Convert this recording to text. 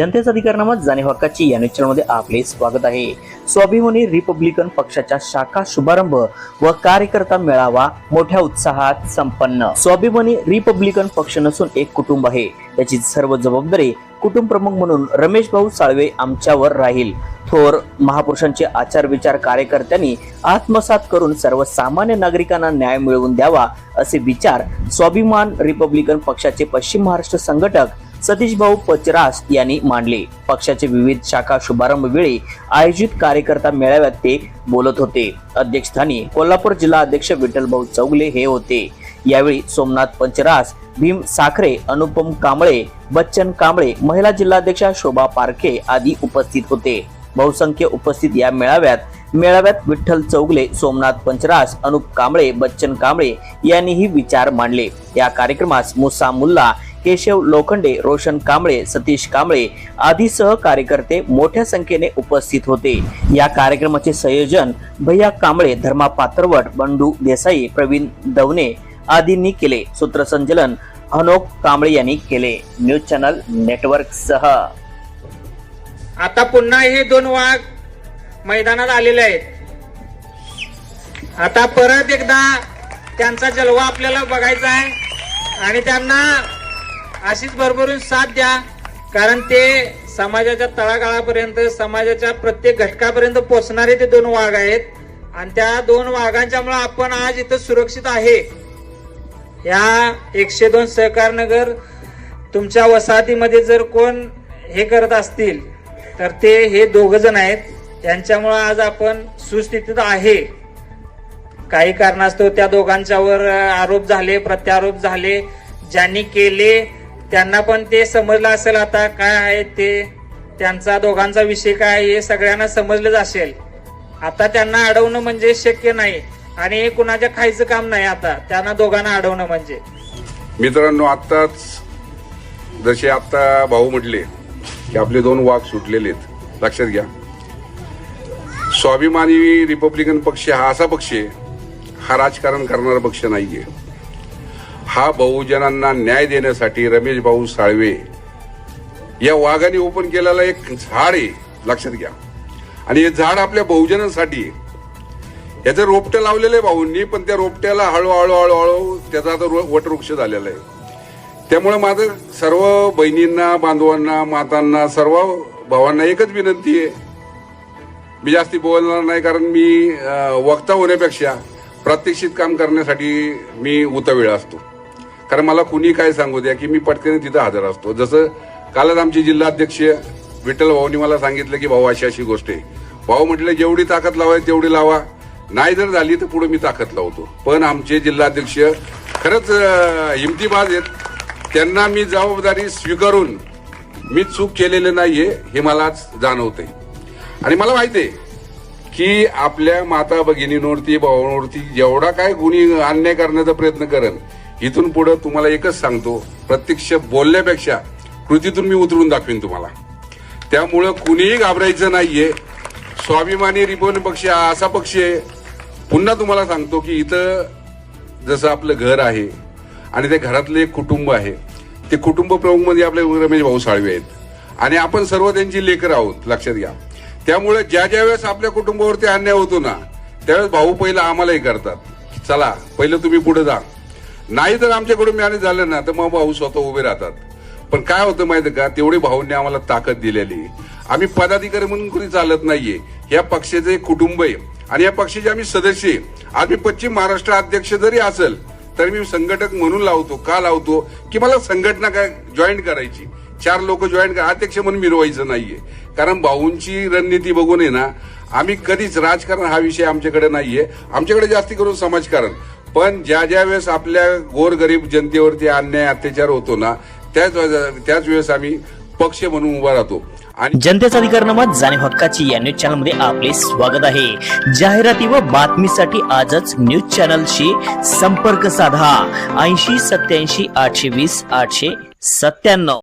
जनतेचा अधिकारनामा जाणे हक्काची या मध्ये आपले स्वागत आहे. स्वाभिमानी रिपब्लिकन पक्षाच्या शाखा शुभारंभ व कार्यकर्ता मेळावा मोठ्या उत्साहात संपन्न. स्वाभिमानी रिपब्लिकन पक्ष नसून एक कुटुंब आहे. त्याची सर्व जबाबदारी कुटुंब प्रमुख म्हणून रमेश भाऊ साळवे आमच्यावर राहील. थोर महापुरुषांचे आचार विचार कार्यकर्त्यांनी आत्मसात करून सर्वसामान्य नागरिकांना न्याय मिळवून द्यावा असे विचार स्वाभिमान रिपब्लिकन पक्षाचे पश्चिम महाराष्ट्र संघटक सतीश भाऊ पचरास यांनी मांडले. पक्षाचे विविध शाखा शुभारंभ वेळी आयोजित कार्यकर्ता मेळाव्यात ते बोलत होते. अध्यक्षस्थानी कोल्हापूर जिल्हा अध्यक्ष विठ्ठलभाऊ चौगले हे होते. यावेळी सोमनाथ पंचरास भीम साखरे अनुपम कांबळे बच्चन कांबळे महिला जिल्हाध्यक्षा शोभा पारखे आदी उपस्थित होते. बहुसंख्य उपस्थित या मेळाव्यात मेळाव्यात विठ्ठल चौगले सोमनाथ पंचरास अनुप कांबळे बच्चन कांबळे यांनीही विचार मांडले. या कार्यक्रमास मुसा मुल्ला केशव लोखंडे रोशन कांबळे सतीश कांबळे आदीसह कार्यकर्ते मोठ्या संख्येने उपस्थित होते. या कार्यक्रमाचे संयोजन भैया कांबळे धर्मा पात्रवट बंडू देसाई प्रवीण दवने आदींनी केले. सूत्रसंचलन अनोक कांबळे यांनी केले. न्यूज चॅनल नेटवर्क सह आता पुन्हा हे दोन वाघ मैदानात आलेले आहेत. आता परत एकदा त्यांचा जलवा आपल्याला बघायचा आहे. आणि त्यांना अशीच भरभरून साथ द्या. कारण ते समाजाच्या तळागाळापर्यंत समाजाच्या प्रत्येक घटकापर्यंत पोचणारे ते दोन वाघ आहेत. आणि त्या दोन वाघांच्यामुळे आपण आज इथं सुरक्षित आहे. या एकशे दोन सहकार नगर तुमच्या वसाहतीमध्ये जर कोण हे करत असतील तर ते हे दोघ जण आहेत. त्यांच्यामुळं आज आपण सुस्थितीत आहे. काही कारणास्तव त्या दोघांच्यावर आरोप झाले प्रत्यारोप झाले. ज्यांनी केले त्यांना पण ते समजलं असेल आता काय आहे ते. त्यांचा दोघांचा विषय काय आहे हे सगळ्यांना समजलंच असेल. आता त्यांना अडवणं म्हणजे शक्य नाही. आणि हे कुणाच्या खायचं काम नाही आता. त्यांना दोघांना अडवणं म्हणजे. मित्रांनो आत्ताच जसे आता भाऊ म्हटले की आपले दोन वाघ सुटलेले आहेत. लक्षात घ्या. स्वाभिमानी रिपब्लिकन पक्ष हा असा पक्ष आहे हा राजकारण करणारा पक्ष नाहीये. हा बहुजनांना न्याय देण्यासाठी रमेश भाऊ साळवे या वाघाने ओपन केलेला एक झाड आहे लक्षात घ्या. आणि हे झाड आपल्या बहुजनांसाठी आहे. याचं रोपटं लावलेलं आहे भाऊंनी पण त्या रोपट्याला हळूहळू हळूहळू त्याचा आता रो- वटवृक्ष झालेला आहे. त्यामुळे माझं सर्व बहिणींना बांधवांना मातांना सर्व भावांना एकच विनंती आहे मी जास्ती बोलणार नाही कारण मी वक्ता होण्यापेक्षा प्रत्यक्षित काम करण्यासाठी मी उतावेळ असतो. कारण मला कुणी काय सांगू द्या की मी पटकन तिथं हजर असतो. जसं कालच आमचे जिल्हाध्यक्ष विठ्ठल भाऊनी मला सांगितलं की भाऊ अशी अशी गोष्ट आहे. भाऊ म्हटलं जेवढी ताकद लावायची तेवढी लावा. नाही जर झाली तर पुढे मी ताकद लावतो. पण आमचे जिल्हाध्यक्ष खरंच हिमतीबाज आहेत. त्यांना मी जबाबदारी स्वीकारून मी चूक केलेली नाहीये हे मलाच जाणवतंय. आणि मला माहिती आहे की आपल्या माता भगिनींवरती भावांवरती जेवढा काय गुन्हे अन्याय करण्याचा प्रयत्न करेन इथून पुढे तुम्हाला एकच सांगतो प्रत्यक्ष बोलण्यापेक्षा कृतीतून मी उतरून दाखवीन तुम्हाला. त्यामुळं कुणीही घाबरायचं नाहीये. स्वाभिमानी रिपब्लिक पक्ष असा पक्ष आहे. पुन्हा तुम्हाला सांगतो की इथं जसं आपलं घर आहे आणि त्या घरातले एक कुटुंब आहे. ते कुटुंब प्रमुखमध्ये आपले रमेश भाऊ साळवे आहेत. आणि आपण सर्व त्यांची लेकर आहोत लक्षात घ्या. त्यामुळे ज्या ज्या वेळेस आपल्या कुटुंबावरती अन्याय होतो ना त्यावेळेस भाऊ पहिला आम्हालाही करतात. चला पहिलं तुम्ही पुढे जा. नाही जर आमच्याकडून मॅनेज झालं ना तर मग भाऊ स्वतः उभे राहतात. पण काय होतं माहिती का? तेवढी भाऊंनी आम्हाला ताकद दिलेली. आम्ही पदाधिकारी म्हणून कुणी चालत नाहीये. या पक्षाचे कुटुंब आहे. आणि या पक्षाचे आम्ही सदस्य आहे. आज मी पश्चिम महाराष्ट्र अध्यक्ष जरी असेल तरी मी संघटक म्हणून लावतो. का लावतो? की मला संघटना काय जॉईन करायची? चार लोक जॉईन करा अध्यक्ष म्हणून मिरवायचं नाहीये. कारण भाऊंची रणनीती बघून आहे ना आम्ही कधीच राजकारण हा विषय आमच्याकडे नाहीये. आमच्याकडे जास्ती करून समाजकारण. पण ज्या ज्या वेळेस आपल्या गोरगरीब जनतेवरती अन्याय अत्याचार होतो ना त्याच त्याच वेळेस आम्ही पक्ष म्हणून उभा राहतो. आणि जनतेचा अधिकारनामा जाणीव हक्काची या न्यूज चॅनलमध्ये आपले स्वागत आहे. जाहिराती व बातमीसाठी आजच न्यूज चॅनलशी संपर्क साधा. ऐंशी सत्याऐंशी आठशे वीस आठशे सत्त्याण्णव.